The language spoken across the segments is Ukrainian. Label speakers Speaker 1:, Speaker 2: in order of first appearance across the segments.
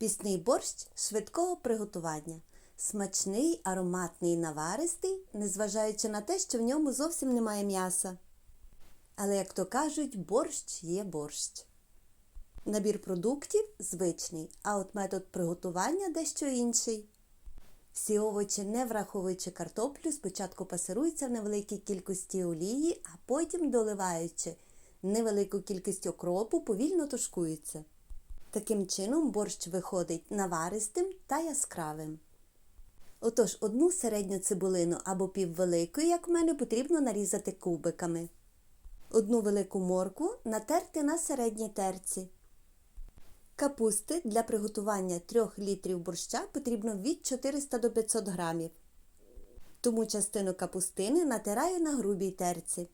Speaker 1: Пісний борщ швидкого приготування. Смачний, ароматний, наваристий, незважаючи на те, що в ньому зовсім немає м'яса. Але, як то кажуть, борщ є борщ. Набір продуктів звичний, а от метод приготування дещо інший. Всі овочі, не враховуючи картоплю, спочатку пасируються в невеликій кількості олії, а потім, доливаючи невелику кількість окропу, повільно тушкуються. Таким чином борщ виходить наваристим та яскравим. Отож, одну середню цибулину або піввеликої, як в мене, потрібно нарізати кубиками. Одну велику моркву натерти на середній терці. Капусти для приготування 3 літрів борща потрібно від 400 до 500 грамів. Тому частину капустини натираю на грубій терці.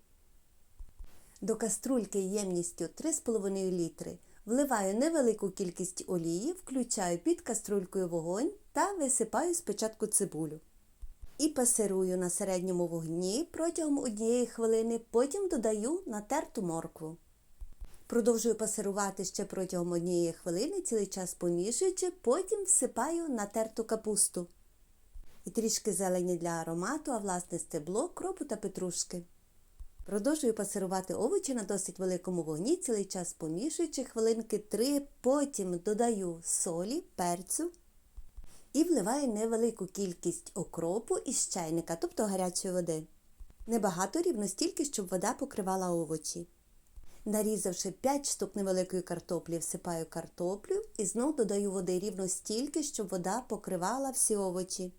Speaker 1: До каструльки ємністю 3,5 літри вливаю невелику кількість олії, включаю під каструлькою вогонь та висипаю спочатку цибулю. І пасирую на середньому вогні протягом однієї хвилини, потім додаю натерту моркву. Продовжую пасирувати ще протягом однієї хвилини, цілий час помішуючи, потім всипаю натерту капусту. І трішки зелені для аромату, а власне стебло, кропу та петрушки. Продовжую пасирувати овочі на досить великому вогні, цілий час помішуючи хвилинки 3, потім додаю солі, перцю і вливаю невелику кількість окропу із чайника, тобто гарячої води. Небагато рівно стільки, щоб вода покривала овочі. Нарізавши 5 штук невеликої картоплі, всипаю картоплю і знов додаю води рівно стільки, щоб вода покривала всі овочі.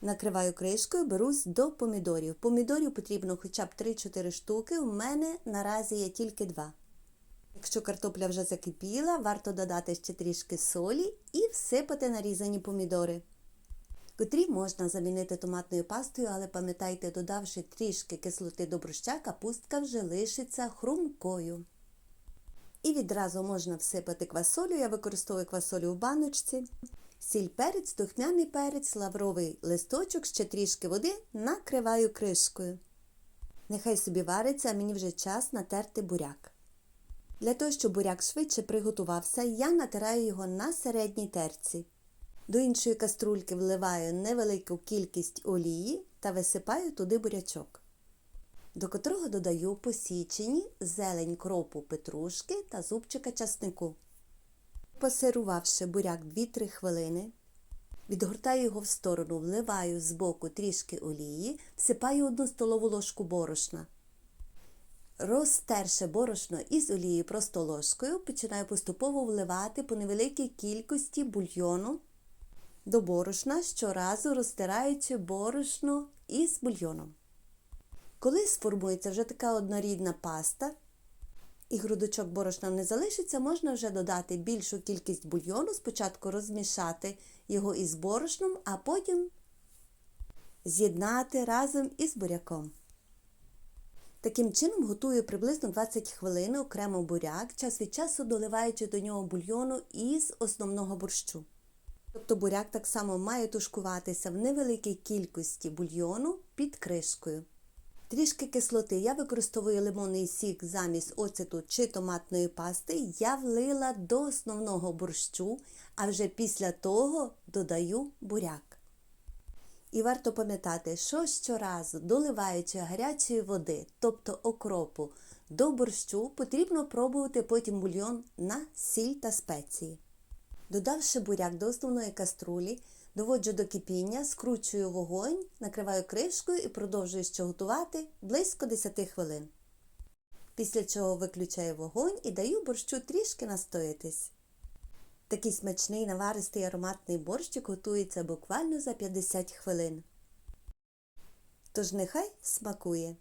Speaker 1: Накриваю кришкою, берусь до помідорів. Помідорів потрібно хоча б 3-4 штуки, у мене наразі є тільки 2. Якщо картопля вже закипіла, варто додати ще трішки солі і всипати нарізані помідори, котрі можна замінити томатною пастою, але пам'ятайте, додавши трішки кислоти до борща, капустка вже лишиться хрумкою. І відразу можна всипати квасолю, я використовую квасолю в баночці. Сіль перець, духмяний перець, лавровий листочок, ще трішки води, накриваю кришкою. Нехай собі вариться, а мені вже час натерти буряк. Для того, щоб буряк швидше приготувався, я натираю його на середній терці. До іншої каструльки вливаю невелику кількість олії та висипаю туди бурячок, до котрого додаю посічені зелень кропу петрушки та зубчика часнику. Пасирувавши буряк 2-3 хвилини, відгортаю його в сторону, вливаю з боку трішки олії, всипаю одну столову ложку борошна. Розтерши борошно із олією просто ложкою, починаю поступово вливати по невеликій кількості бульйону до борошна, щоразу розтираючи борошно із бульйоном. Коли сформується вже така однорідна паста, і грудочок борошна не залишиться, можна вже додати більшу кількість бульйону, спочатку розмішати його із борошном, а потім з'єднати разом із буряком. Таким чином готую приблизно 20 хвилин окремо буряк, час від часу доливаючи до нього бульйону із основного борщу. Тобто буряк так само має тушкуватися в невеликій кількості бульйону під кришкою. Трішки кислоти я використовую лимонний сік замість оцету чи томатної пасти, я влила до основного борщу, а вже після того додаю буряк. І варто пам'ятати, що щоразу, доливаючи гарячої води, тобто окропу, до борщу, потрібно пробувати потім бульйон на сіль та спеції. Додавши буряк до основної каструлі, доводжу до кипіння, скручую вогонь, накриваю кришкою і продовжую ще готувати близько 10 хвилин. Після чого виключаю вогонь і даю борщу трішки настоятись. Такий смачний наваристий ароматний борщик готується буквально за 50 хвилин. Тож нехай смакує!